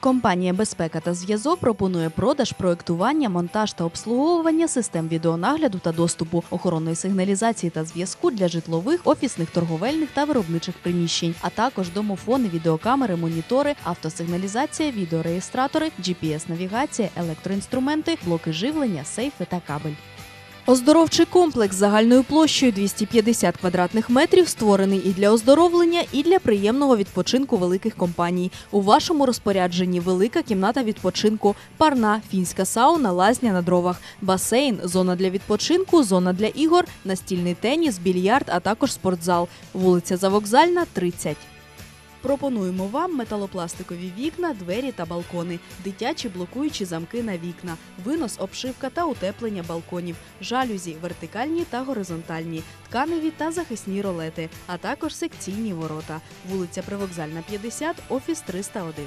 Компанія Безпека та зв'язок пропонує продаж, проектування, монтаж та обслуговування систем відеонагляду та доступу, охоронної сигналізації та зв'язку для житлових, офісних, торговельних та виробничих приміщень, а також домофони, відеокамери, монітори, автосигналізація, відеореєстратори, GPS-навігація, електроінструменти, блоки живлення, сейфи та кабель. Оздоровчий комплекс загальною площею 250 квадратних метрів створений і для оздоровлення, і для приємного відпочинку великих компаній. У вашому розпорядженні велика кімната відпочинку, парна, фінська сауна, лазня на дровах, басейн, зона для відпочинку, зона для ігор, настільний теніс, більярд, а також спортзал. Вулиця Завокзальна, 30. Пропонуємо вам металопластикові вікна, двері та балкони, дитячі блокуючі замки на вікна, винос, обшивка та утеплення балконів, жалюзі, вертикальні та горизонтальні, тканеві та захисні ролети, а також секційні ворота. Вулиця Привокзальна, 50, офіс 301.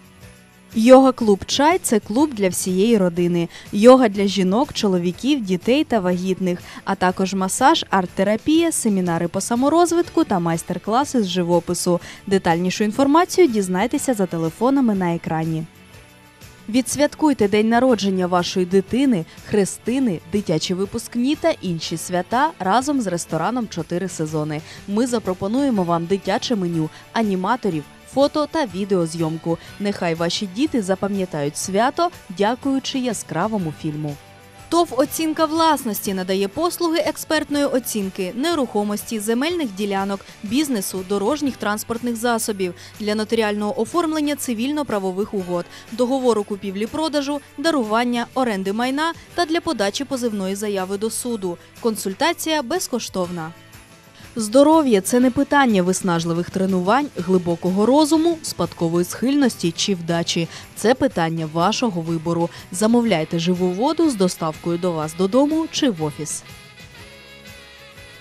Йога-клуб Чай це клуб для всієї родини. Йога для жінок, чоловіків, дітей та вагітних, а також масаж, арт-терапія, семінари по саморозвитку та майстер-класи з живопису. Детальнішу інформацію дізнайтеся за телефонами на екрані. Відсвяткуйте день народження вашої дитини, хрестини, дитячі випускні та інші свята разом з рестораном «Чотири сезони. Ми запропонуємо вам дитяче меню, аніматорів, фото та відеозйомку. Нехай ваші діти запам'ятають свято, дякуючи яскравому фільму. ТОВ оцінка власності надає послуги експертної оцінки нерухомості, земельних ділянок, бізнесу, дорожніх транспортних засобів для нотаріального оформлення цивільно-правових угод, договору купівлі-продажу, дарування, оренди майна та для подачі позивної заяви до суду. Консультація безкоштовна. Здоров'я це не питання виснажливих тренувань, глибокого розуму, спадкової схильності чи вдачі. Це питання вашого вибору. Замовляйте живу воду з доставкою до вас додому чи в офіс.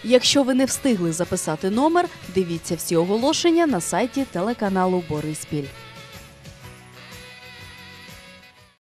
Якщо ви не встигли записати номер, дивіться всі оголошення на сайті телеканалу Бориспіль.